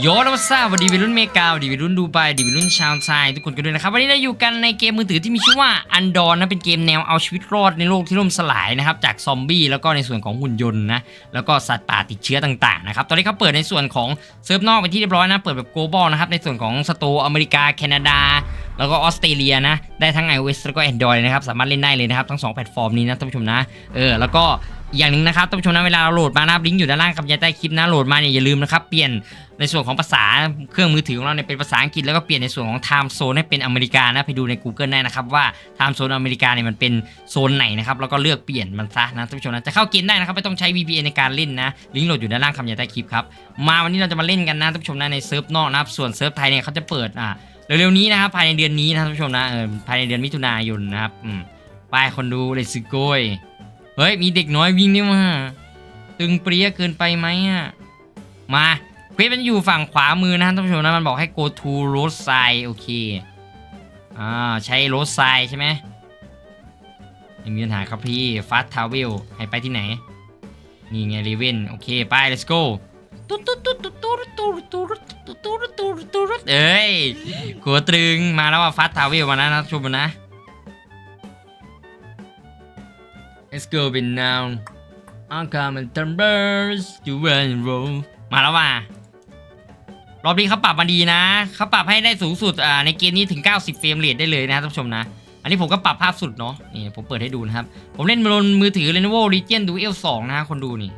โยนวัสดีวัสดีวัยรุ่นเมกาวัสดีวัยรุ่นดูไบดีวัยรุ่นชาวไทยทุกคนกันด้วยนะครับ วันนี้เราอยู่กันในเกมมือถือที่มีชื่อว่าอันดอนนะเป็นเกมแนวเอาชีวิตรอดในโลกที่ล่มสลายนะครับ จากซอมบี้แล้วก็ในส่วนของหุ่นยนต์นะ แล้วก็สัตว์ป่าติดเชื้อต่างๆนะครับ ตอนนี้เขาเปิดในส่วนของเซิร์ฟนอกไปที่เรียบร้อยนะ เปิดแบบ global นะครับ ในส่วนของสโตร์อเมริกา แคนาดา แล้วก็ออสเตรเลียนะ ได้ทั้ง iOS แล้วก็ Android นะครับ สามารถเล่นได้เลยนะครับ ทั้งสองแพลตฟอร์มนี้นะท่านผู้ชมนะ เออ แล้วก็ อย่างหนึ่งนะครับท่านผู้ชมนะเวลาเราโหลดมานะครับลิงก์อยู่ด้านล่างกับยาใต้คลิปนะโหลดมาเนี่ยอย่าลืมนะครับเปลี่ยนในส่วนของภาษาเครื่องมือถือของเราเนี่ยเป็นภาษาอังกฤษแล้วก็เปลี่ยนในส่วนของ time zone ให้เป็นอเมริกานะไปดูใน Google ได้นะครับว่า time zone อเมริกาเนี่ยมันเป็นโซนไหนนะครับแล้วก็เลือกเปลี่ยนมันซะนะท่านผู้ชมนะจะเข้าเกมได้นะครับไม่ต้องใช้ VPN ในการเล่นนะลิงก์โหลดอยู่ด้านล่างคำยาใต้คลิปครับมาวันนี้เราจะมาเล่นกันนะท่านผู้ชมนะในเซิร์ฟนอกนะครับส่วนเซิร์ฟไทยเนี่ยเขาจะเปิดอ่าเร็วๆนี้นะครับภายในเดือนนี้นะท่านผู้ชมนะเออภายในเดือนมิถุนายนนะครับอืมไปคนดูเลยสโกย เฮ้ย มีเด็กน้อยวิ่งนี่มาตึงเปรี้ยเกินไปไหมอะ มาเควสมันอยู่ฝั่งขวามือนะท่านผู้ชมนะ มันบอกให้ go to road side โอเค อ่า ใช้ road side ใช่ไหมไม่มีปัญหาครับพี่ fast travel ให้ไปที่ไหน นี่ไง r ีเวนโอเค ไป let's go ตุ๊ดตุ๊ดตุ๊ดตุ๊ดตุ๊ดตุ๊ดตุ๊ดตุ๊ดตุ๊ดตุ๊ดตุ๊ดเอ้ยขัวตรึงมาแล้วว่าฟัดทาวเวลมาแล้วนะชมนะ Let's go be now I'm coming numbers to run and roll มาแล้วว่ะรอบนี้เขาปรับมาดีนะเขาปรับให้ได้สูงสุดอ่าในเกมนี้ถึง 90 เฟรมเรทได้เลยนะท่านผู้ชมนะ อันนี้ผมก็ปรับภาพสุดเนาะนี่ผมเปิดให้ดูนะครับ ผมเล่นบนมือถือ Lenovo Legion Duel 2 นะฮะคนดูนี่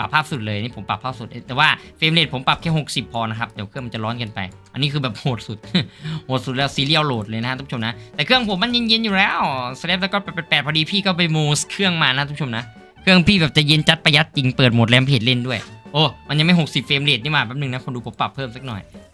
ปรับภาพสุดเลยนี่ผมปรับภาพสุด แต่ว่าเฟรมเรทผมปรับแค่ 60 พอนะครับ เดี๋ยวเครื่องมันจะร้อนเกันไป อันนี้คือแบบโหดสุด โหดสุดแล้วซีเรียลโหลดเลยนะฮะท่านผู้ชมนะ แต่เครื่องผมมันเย็นๆอยู่แล้วสแลปแล้วก็แปดๆพอดีพี่ก็ไปโมสเครื่องมานะท่านผู้ชมนะ เครื่องพี่แบบจะเย็นจัดประหยัดจริงเปิดโหมดแรมเพจเล่นด้วย โอ้ มันยังไม่ 60 เฟรมเรทนี่มาแป๊บนึงนะ คนดูผมปรับเพิ่มสักหน่อย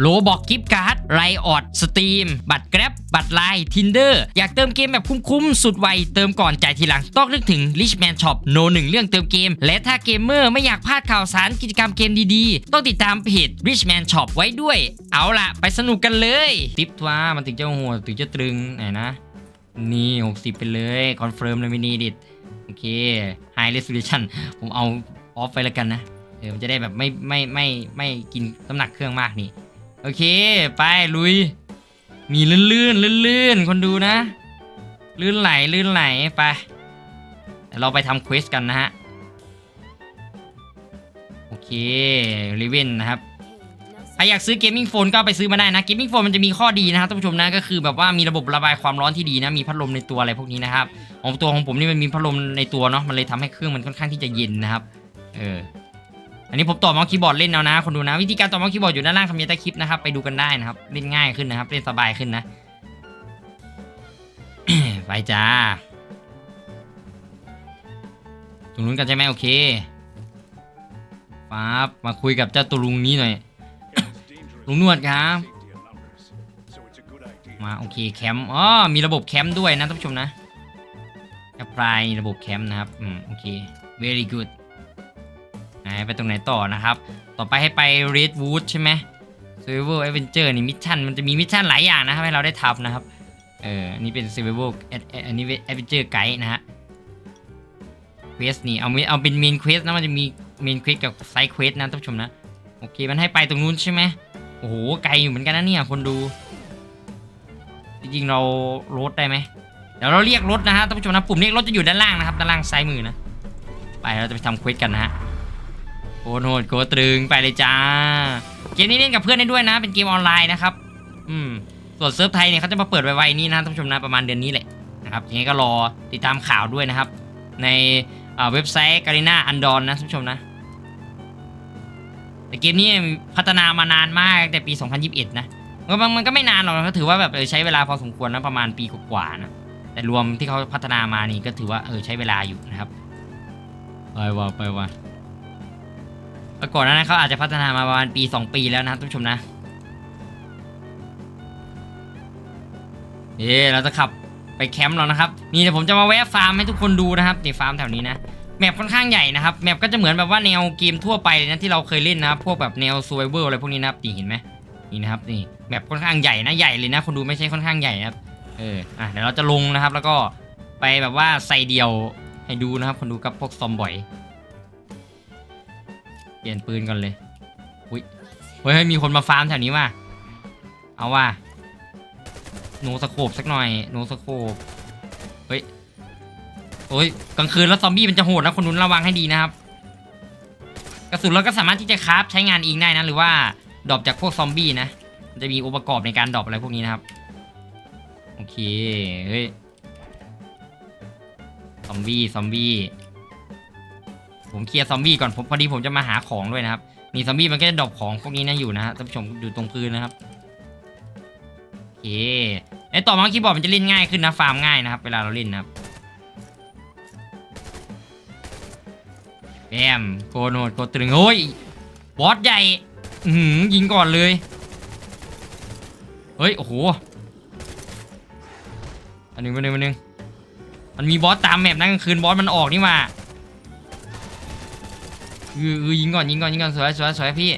โลบอกกิฟต์การ์ดไรออดสตรีมบัตรแกร็บบัตรไลน์ทินเดอร์อยากเติมเกมแบบคุ้มๆ สุดไว เติมก่อนจ่ายทีหลัง ต้องนึกถึง Richman Shop โนหนึ่งเรื่องเติมเกม และถ้าเกมเมอร์ไม่อยากพลาดข่าวสารกิจกรรมเกมดีๆ ต้องติดตามเพจ Richman Shop ไว้ด้วย เอาล่ะ ไปสนุกกันเลยติปทว่ามันถึงจะโหดถึงจะตรึงไหนนะ นี่ 60 ไปเลยคอนเฟิร์มเลยมินีดิดโอเค High Resolution ผมเอาออฟไปแล้วกันนะเออมันจะได้แบบไม่ไม่ไม่ไม่กินน้ำหนักเครื่องมากนี่ โอเค ไปลุย มีลื่นลื่นลื่นลื่นคนดูนะ ลื่นไหลลื่นไหลไปเราไปทำเควสกันนะฮะ โอเครีเวนนะครับใครอยากซื้อเกมมิ่งโฟนก็ไปซื้อมาได้นะเกมมิ่งโฟนมันจะมีข้อดีนะครับท่านผู้ชมนะก็คือแบบว่ามีระบบระบายความร้อนที่ดีนะมีพัดลมในตัวอะไรพวกนี้นะครับของตัวของผมนี่มันมีพัดลมในตัวเนาะมันเลยทำให้เครื่องมันค่อนข้างที่จะเย็นนะครับ เออ อันนี้ผมต่อเมาส์คีย์บอร์ดเล่นเอานะ คนดูนะ วิธีการต่อเมาส์คีย์บอร์ดอยู่ด้านล่างคำยันใต้คลิปนะครับไปดูกันได้นะครับเล่นง่ายขึ้นนะครับเล่นสบายขึ้นนะไปจ้าตรงนู้นกันใช่ไหมโอเคป๊าบมาคุยกับเจ้าตัวลุงนี้หน่อย ลุงนวดครับ มาโอเคแคมป์อ๋อมีระบบแคมป์ด้วยนะท่านผู้ชมนะแอปพลายระบบแคมป์นะครับ อืมโอเค very good ไปตรงไหนต่อนะครับ ต่อไปให้ไป Redwood ใช่ไหม Survival Adventure นี่มิชชั่นมันจะมีมิชชั่นหลายอย่างนะครับให้เราได้ทำนะครับ เออนนี้เป็น Survival Ad- Ad- อันนี้ Adventure Guide นะฮะ Quest นี่เอาเอาเป็น Main Quest นะมันจะมี Main Quest กับ Side Quest นะท่านผู้ชมนะ โอเคมันให้ไปตรงนู้นใช่ไหมโอ้โหไกลอยู่เหมือนกันนะเนี่ยคนดูจริงๆเรารถได้ไหมเดี๋ยวเราเรียกรถนะฮะท่านผู้ชมนะปุ่มเรียกรถจะอยู่ด้านล่างนะครับด้านล่างซ้ายมือนะ ไปเราจะไปทำเควสกันนะฮะ โคตรโหดโคตรตรึงไปเลยจ้า เกมนี้เล่นกับเพื่อนได้ด้วยนะ เป็นเกมออนไลน์นะครับ อืม ส่วนเซิร์ฟไทยเนี่ยเขาจะมาเปิดไวๆนี้นะท่านผู้ชมนะประมาณเดือนนี้แหละนะครับยังไงก็รอติดตามข่าวด้วยนะครับ ในเว็บไซต์การีนาอันดอนนะท่านผู้ชมนะ แต่เกมนี้พัฒนามานานมากตั้งแต่ปี 2021 นะมันมันก็ไม่นานหรอกก็ถือว่าแบบเออใช้เวลาพอสมควรนะประมาณปีกว่าๆนะแต่รวมที่เขาพัฒนามานี่ก็ถือว่าเออใช้เวลาอยู่นะครับไปว่าไปว่า แล้วก่อนหนานั้นเขาอาจจะพัฒนามาประมาณปี 2 ปีแล้วนะท่านผู้ชมนะเอ๊เราจะขับไปแคมป์เรานะครับ นี่เดี๋ยวผมจะมาแวะฟาร์มให้ทุกคนดูนะครับในฟาร์มแถวนี้นะแมปค่อนข้างใหญ่นะครับแมปก็จะเหมือนแบบว่าแนวเกมทั่วไปเลยนะที่เราเคยเล่นนะครับพวกแบบแนว s u r v i v a l อะไรพวกนี้นะครับนี่เห็นไหมนี่นะครับนี่แมปค่อนข้างใหญ่นะใหญ่เลยนะ คนดูไม่ใช่ค่อนข้างใหญ่นะครับเอออะเดี๋ยวเราจะลงนะครับ แล้วก็ไปแบบว่าใส่เดียวให้ดูนะครับ คนดูกับพวกซอมบ่อย เปลี่ยนปืนก่อนเลยอุ้ยเฮ้ยมีคนมาฟาร์มแถวนี้ว่ะเอาว่ะโนสโคบสักหน่อยโนสโคบเฮ้ยโอ้ยกลางคืนแล้วซอมบี้มันจะโหดนะคนนุนระวังให้ดีนะครับกระสุนเราก็สามารถที่จะคราฟใช้งานเองได้นะหรือว่าดรอปจากพวกซอมบี้นะจะมีองค์ประกอบในการดรอปอะไรพวกนี้นะครับโอเคเฮ้ยซอมบี้ซอมบี้ ผมเคลียร์ซอมบี้ก่อนผมพอดีผมจะมาหาของด้วยนะครับนี่ซอมบี้มันก็จะดรอปของพวกนี้นะอยู่นะฮะท่านผู้ชมดูตรงพื้นนะครับโอเคไอต่อมาคีย์บอร์ดมันจะเล่นง่ายขึ้นนะฟาร์มง่ายนะครับ เวลาเราเล่นนะครับแอมโกโนดโกตรึงโอ้ยบอสใหญ่หือยิงก่อนเลยเฮ้ยโอ้โหอันนึงอันนึงอันนึงมันมีบอสตามแมปนั่นกลางคืนบอสมันออกนี่มา เออเออยิงก่อนยิงก่อนยิงก่อนสวยสวยสวยพี่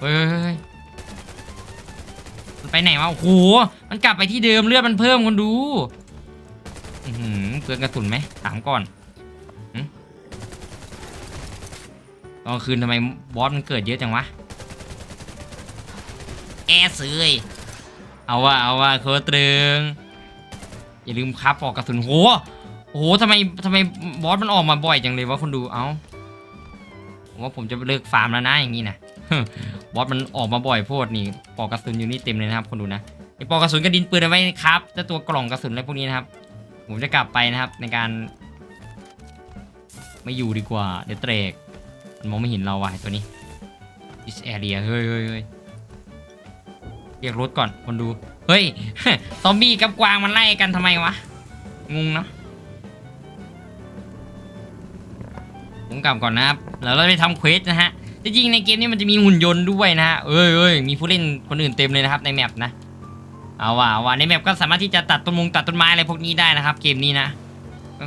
เฮ้ยมันไปไหนวะโอ้โหมันกลับไปที่เดิมเลือดมันเพิ่มคนดูอือหือเปลืองกระสุนไหมถามก่อนตอนกลางคืนทำไมบอสมันเกิดเยอะจังวะแอร์ซื้อเอาว่าเอาว่าโคตรึงอย่าลืมครับปอกกระสุนโห อ้โหทำไมทำไมบอสมันออกมาบ่อยจังเลยวะคนดู เอ้าผมว่าผมจะเลิกฟาร์มแล้วนะอย่างนี้นะ บอสมันออกมาบ่อยโพดนี่ปอกกระสุนอยู่นี่เต็มเลยนะครับคนดูนะไอปอกกระสุนกระดินปืนเอาไว้ครับแต่ตัวกล่องกระสุนอะไรพวกนี้นะครับ ผมจะกลับไปนะครับในการ ไม่อยู่ดีกว่าเดี๋ยวเตรกมันมองไม่เห็นเราว่ะตัวนี้ this area เฮ้ยเฮ้ยเฮ้ยเรียกรถก่อนคนดู เฮ้ย ซอมบี้กับกวางมันไล่กันทำไมวะ งงเนาะ ผมกลับก่อนนะครับแล้วเราไปทำเควสนะฮะจริงๆในเกมนี้มันจะมีหุ่นยนต์ด้วยนะฮะเอ้ยเอ้ยมีผู้เล่นคนอื่นเต็มเลยนะครับในแมปนะเอาว่ะเอาว่ะในแมปก็สามารถที่จะตัดต้นมงตัดต้นไม้อะไรพวกนี้ได้นะครับ เกมนี้นะ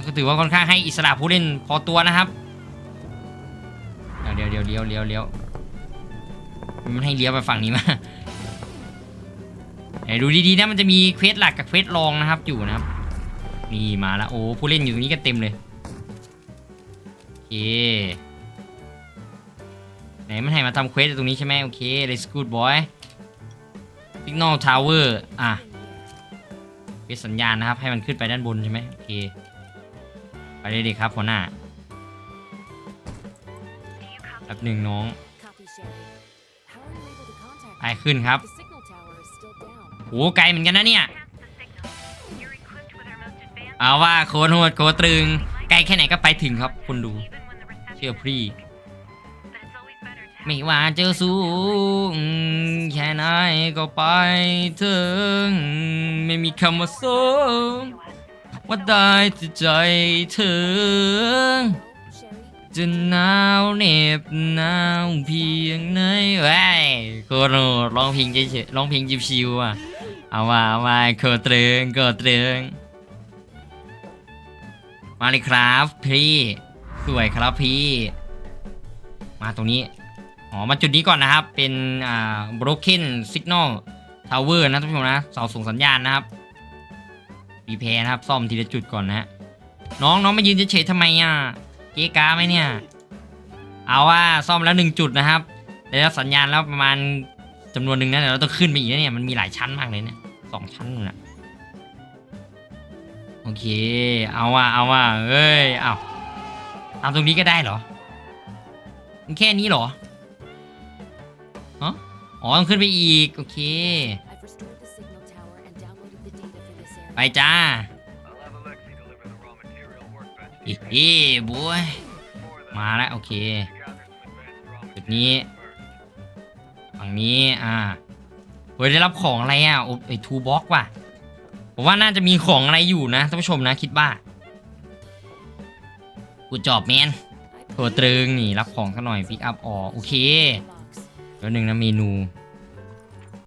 ก็ถือว่าค่อนข้างให้อิสระผู้เล่นพอตัวนะครับเดี๋ยวเดี๋ยวเดี๋ยวเลี้ยวเลี้ยวมันให้เลี้ยวไปฝั่งนี้มาไหนดูดีๆนะมันจะมีเควสหลักกับเควสรองนะครับอยู่นะครับนี่มาแล้วโอ้ผู้เล่นอยู่ตรงนี้กันเต็มเลย เค ไหนมันให้มาทำเควสตรงนี้ใช่ไหมโอเค let's good boy signal tower อะเป็นสัญญาณนะครับ ให้มันขึ้นไปด้านบนใช่ไหมโอเค ไปเลยดีครับหัวหน้าแป๊บหนึ่งน้องไปขึ้นครับโอ้ไกลเหมือนกันนะเนี่ยเอาว่าโคตรโหดโคตรตรึง ไกลแค่ไหนก็ไปถึงครับคุณดู เชื่อพี่ ไม่ว่าจะสูงแค่ไหนก็ไปถึง ไม่มีคำว่าสูงว่าได้แต่ใจถึง จะหนาวเหน็บหนาวเพียงไหนเว้ยโคตรโหดร้องเพลงเฉยร้องเพลงชิวๆอะเอาว่าเอาว่าโคตรตรึงโคตรตรึงมาเลยครับพี่ วยครับพี่ มาตรงนี้ อ๋อ มาจุดนี้ก่อนนะครับ เป็นอ่า broken signal tower นะท่านผู้ชมนะ เสาส่งสัญญาณนะครับรีแพร์นะครับ ซ่อมทีละจุดก่อนนะฮะน้องน้องมายืนเฉยๆทำไมอะ เก๊กาไหมเนี่ย เอาว่าซ่อมแล้วหนึ่งจุดนะครับได้รับสัญญาณแล้วประมาณจำนวนหนึ่งนะเดี๋ยวเราต้องขึ้นไปอีกนะเนี่ย มันมีหลายชั้นมากเลยเนี่ยสองชั้นนู่นนะโอเค เอาว่าเอาว่าเอ้ย เอา ทำตรงนี้ก็ได้เหรอมันแค่นี้เหรอฮะอ๋อต้องขึ้นไปอีก โอเค I've restored the signal tower and downloaded the data for this ไป area. จ้า I'll have Alexei deliver the raw material workbench. เอ๊ะบวย Before that, มาแล้วโอเค gather some advanced raw จุดนี้ materials first. ฝั่งนี้ อ่าเฮ้ยได้รับของอะไรอะ โอ้ไอทูบ็อกว่ะ ผมว่าน่าจะมีของอะไรอยู่นะท่านผู้ชมนะคิดว่า กูจอบแมนตัวตรึงนี่รับของกันหน่อยพิกอัพออกโอเคแล้วหนึ่งนะเมนู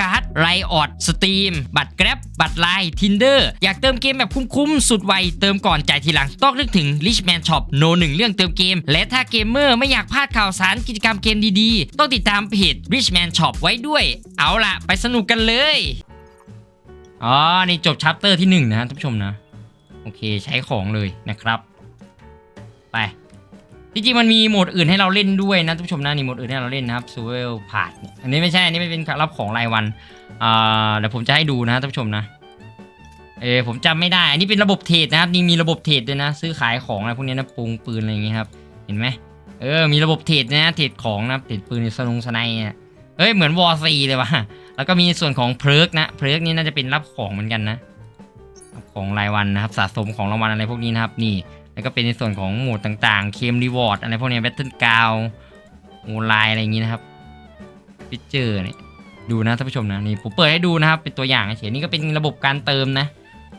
การ์ดไรออดสตรีมบัตรแกร็บบัตรไลน์ทินเดอร์อยากเติมเกมแบบคุ้มๆ สุดไว เติมก่อนจ่ายทีหลัง ต้องนึกถึง Richman Shop โนหนึ่งเรื่องเติมเกม และถ้าเกมเมอร์ไม่อยากพลาดข่าวสารกิจกรรมเกมดีๆ ต้องติดตามเพจ Richman Shop ไว้ด้วย เอาล่ะ ไปสนุกกันเลย อ๋อ นี่จบชัปเตอร์ที่หนึ่งนะท่านผู้ชมนะ โอเคใช้ของเลยนะครับ ไป จริงๆมันมีโหมดอื่นให้เราเล่นด้วยนะท่านผู้ชมนะนี่โหมดอื่นให้เราเล่นนะครับ s u r v i v a l p a t เนี่ยอันนี้ไม่ใช่อันนี้เป็นรับของรายวันอ่าเดี๋ยวผมจะให้ดูนะท่านผู้ชมนะเออผมจำไม่ได้ อันนี้เป็นระบบเทรดนะครับนี่มีระบบเทรดด้วยนะ ซื้อขายของอะไรพวกนี้นะปุงปืนอะไรอย่างเงี้ยครับเห็นไหมเออมีระบบเทรดนะเทรดของนะเทรดปืนสนุงสไนเนี่ยเฮ้ยเหมือนวอร์ซีเลยว่ะแล้วก็มีส่วนของเพลิกนะเพลิกนี่น่าจะเป็นรับของเหมือนกันนะรับของรายวันนะครับสะสมของรางวัลอะไรพวกนี้นะครับนี่ แล้วก็เป็นในส่วนของโหมดต่างๆ เคมรีวอร์ดอะไรพวกนี้แบทเทิลกาวโอไลน์อะไรอย่างงี้นะครับพิเจอร์เนี่ยดูนะท่านผู้ชมนะนี่ผมเปิดให้ดูนะครับ เป็นตัวอย่างเฉยนี่ก็เป็นระบบการเติมนะ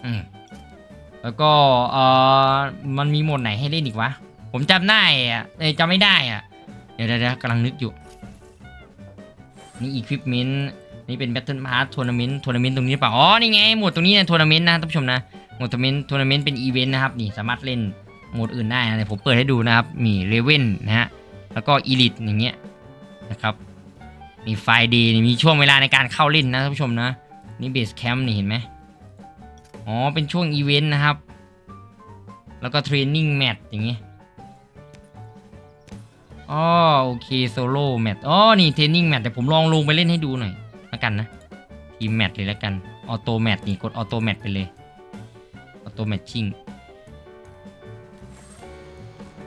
อืมแล้วก็เออมันมีโหมดไหนให้เล่นอีกวะ ผมจำได้อะเอ้ยจำไม่ได้อะเดี๋ยวเดี๋ยวกำลังนึกอยู่ นี่ equipment นี่เป็น Battle Pass Tournament Tournament ตรงนี้เปล่าอ๋อนี่ไงโหมดตรงนี้เนี่ย Tournament นะท่านผู้ชมนะโหมด Tournament Tournament เป็นอีเวนต์นะครับนี่สามารถเล่น โหมดอื่นได้นะเดี๋ยวผมเปิดให้ดูนะครับ มีเลเว่นนะฮะ แล้วก็ Elite อย่างเงี้ยนะครับ มีไฟดีมีช่วงเวลาในการเข้าเล่นนะท่านผู้ชมนะ นี่เบสแคมป์นี่เห็นไหมอ๋อ เป็นช่วงอีเวนต์นะครับ แล้วก็เทรนนิ่งแมตช์อย่างเงี้ยอ๋อโอเคโซโล่แมตช์อ๋อ นี่เทรนนิ่งแมตช์แต่ผมลองลงไปเล่นให้ดูหน่อยละกันนะทีมแมตช์เลยละกัน ออโตแมตช์นี่กดออโตแมตช์ไปเลย ออโตแมตชิ่ง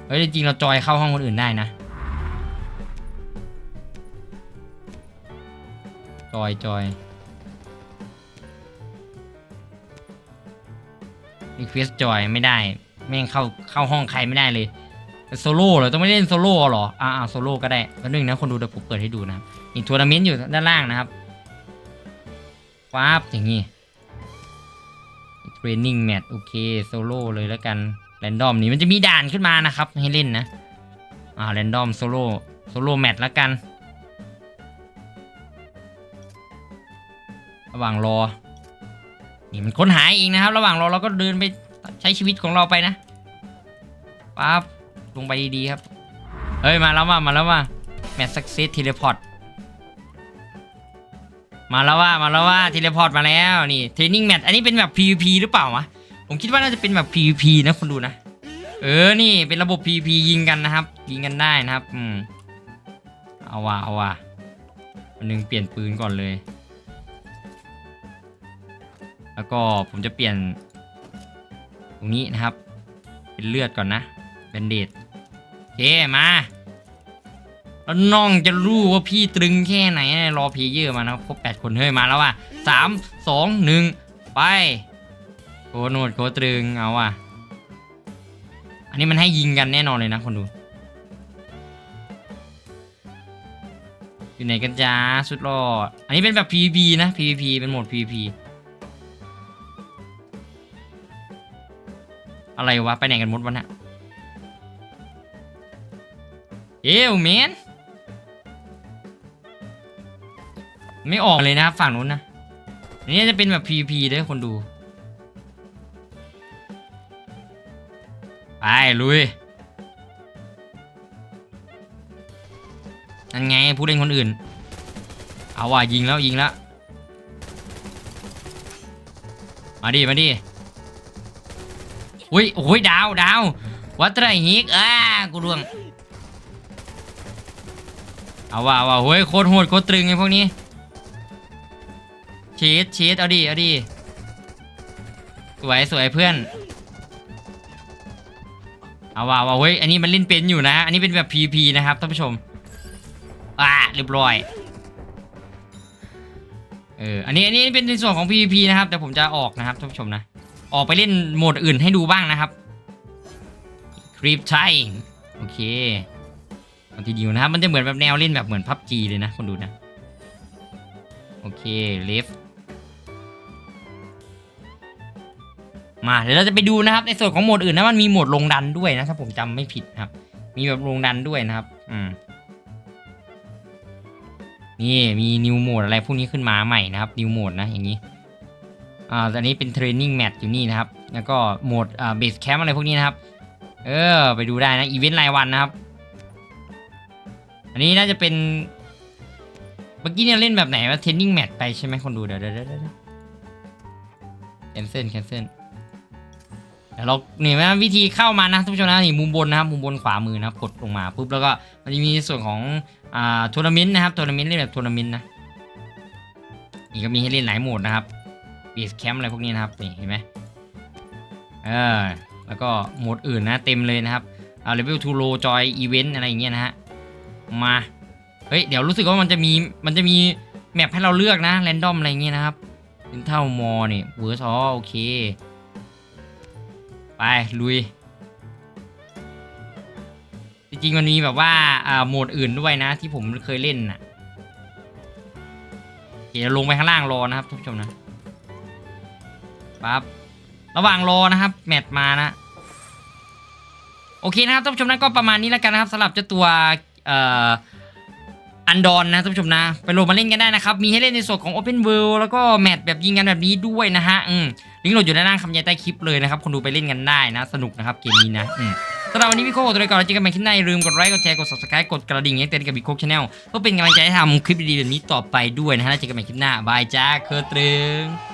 เฮ้ยจริงเราจอยเข้าห้องคนอื่นได้นะ จอยจอยรีเควสจอยไม่ได้แม่งเข้าเข้าห้องใครไม่ได้เลยโซโล่เหรอต้องไม่เล่นโซโล่เหรออ่าโซโล่ก็ได้แล้วนึงนะคนดูเดี๋ยวผมเปิดให้ดูนะครับมีทัวร์นาเมนต์อยู่ด้านล่างนะครับฟ้าบอย่างงี้เทรนนิ่งแมตโอเคโซโล่เลยแล้วกัน แรนดอมนี่มันจะมีด่านขึ้นมานะครับ ให้เล่นนะ อ่าแรนดอมโซโล่โซโล่แมตแล้วกัน ระหว่างรอ นี่มันค้นหาเองนะครับ ระหว่างรอเราก็เดินไปใช้ชีวิตของเราไปนะปั๊บลงไปดีๆครับ เฮ้ย มาแล้วว่ามาแล้วว่าแมทสักเซสเทเลพอร์ตมาแล้วว่ามาแล้วว่าเทเลพอร์ตมาแล้วนี่เทรนนิ่งแมทอันนี้เป็นแบบ PVP หรือเปล่าวะ ผมคิดว่าน่าจะเป็นแบบ PVP นะคนดูนะ เออ นี่เป็นระบบ PVP ยิงกันนะครับ ยิงกันได้นะครับ อืม เอาว่ะเอาว่ะวันหนึงเปลี่ยนปืนก่อนเลย แล้วก็ผมจะเปลี่ยน ตรงนี้นะครับ เป็นเลือดก่อนนะ เป็นเดดโอเค มาแล้วน้องจะรู้ว่าพี่ตรึงแค่ไหนรอพลเยอร์มานะครับครบแปดคนเฮ้ยมาแล้วว่ะสามสองหนึ่งไป โคโนดโคตรึงเอาว่ะ อันนี้มันให้ยิงกันแน่นอนเลยนะคนดู อยู่ไหนกันจ้าสุดรอด อันนี้เป็นแบบ PVP นะ PVP เป็นโหมด PVP อะไรวะ ไปไหนกันหมดวะเนี่ยเอ้วเมนไม่ออกเลยนะครับฝั่งนู้นนะอันนี้จะเป็นแบบ PVP ด้วยคนดู ไปลุยนั่นไงผู้เล่นคนอื่น เอาว่ะยิงแล้วยิงแล้ว มาดิมาดิอุ้ยโอ้ยดาวดาววัตรฮิกอ่ากูร่วง เอาว่ะเอาว่ะเฮ้ยโคตรโหดโคตรตรึงไอ้พวกนี้ชีสชีสเอาดิเอาดิสวยสวยเพื่อน เอาว่าว่าเว้ยอันนี้มันเล่นเป็นอยู่นะอันนี้เป็นแบบ PVP นะครับท่านผู้ชมอ่าเรียบร้อยเอออันนี้อันนี้เป็นในส่วนของ PVP นะครับแต่ผมจะออกนะครับท่านผู้ชมนะ ออกไปเล่นโหมดอื่นให้ดูบ้างนะครับคลิปใช่โอเคคอนติดิวนะครับมันจะเหมือนแบบแนวเล่นแบบเหมือนพับจีเลยนะคนดูนะ โอเคเลฟ มาเดี๋ยวเราจะไปดูนะครับ ในส่วนของโหมดอื่นนะมันมีโหมดลงดันด้วยนะถ้าผมจำไม่ผิดครับ มีแบบลงดันด้วยนะครับ อืมนี่มีนิวโหมดอะไรพวกนี้ขึ้นมาใหม่นะครับนิวโหมดนะอย่างนี้อ่าตอนนี้เป็นเทรนนิ่งแมตช์อยู่นี่นะครับ แล้วก็โหมดอ่าเบสแคมป์อะไรพวกนี้นะครับ เออ ไปดูได้นะอีเวนต์รายวันนะครับ อันนี้น่าจะเป็นเมื่อกี้เนี่ยเล่นแบบไหนว่าเทรนนิ่งแมตช์ไปใช่ไหมคนดูเดี๋ยวเดี๋ยวเดี๋ยวเดี๋ยวแคนเซิลแคนเซิล เดี๋ยวเราเนี่ยนะวิธีเข้ามานะท่านผู้ชมนะนี่มุมบนนะครับมุมบนขวามือนะครับกดลงมาปุ๊บแล้วก็มันจะมีส่วนของอ่าทัวร์นาเมนต์นะครับทัวร์นาเมนต์เล่นแบบทัวร์นาเมนต์นะนี่ก็มีให้เล่นหลายโหมดนะครับเบสแคมป์อะไรพวกนี้นะครับนี่เห็นไหมเออแล้วก็โหมดอื่นนะเต็มเลยนะครับอ่าเลเวลทูโลจอยอีเวนต์อะไรอย่างเงี้ยนะฮะมาเฮ้ยเดี๋ยวรู้สึกว่ามันจะมีมันจะมีแมปให้เราเลือกนะแรนดอมอะไรเงี้ยนะครับเป็นเท่ามอนี่เวอร์ซอโอเค ลุย จริงๆมันมีแบบว่าโหมดอื่นด้วยนะที่ผมเคยเล่นน่ะเดี๋ยวลงไปข้างล่างรอนะครับทุกผู้ชมนะปั๊บระหว่างรอนะครับ แมตช์มานะ โอเคนะครับท่านผู้ชมนะก็ประมาณนี้แล้วกันนะครับสำหรับเจ้าตัวเอ่อ อันดอนนะท่านผู้ชมนะ ไปโหลดมาเล่นกันได้นะครับ มีให้เล่นในส่วนของ Open World แล้วก็แมตช์แบบยิงกันแบบนี้ด้วยนะฮะอืมลิงก์โหลดอยู่ด้านล่างคำยันใต้คลิปเลยนะครับคนดูไปเล่นกันได้นะ สนุกนะครับเกมนี้นะอืมสำหรับวันนี้พี่โคกตัวเลยก่อนแล้วเจอกันใหม่คลิปหน้าอย่าลืมกดไลค์กดแชร์กด subscribe กดกระดิ่งให้เตือนกับพี่โคกชาแนลเพื่อเป็นกำลังใจให้ทำคลิปดีๆแบบนี้ต่อไปด้วยนะฮะแล้วเจอกันใหม่คลิปหน้าบายจ้าเคอร์ตรึง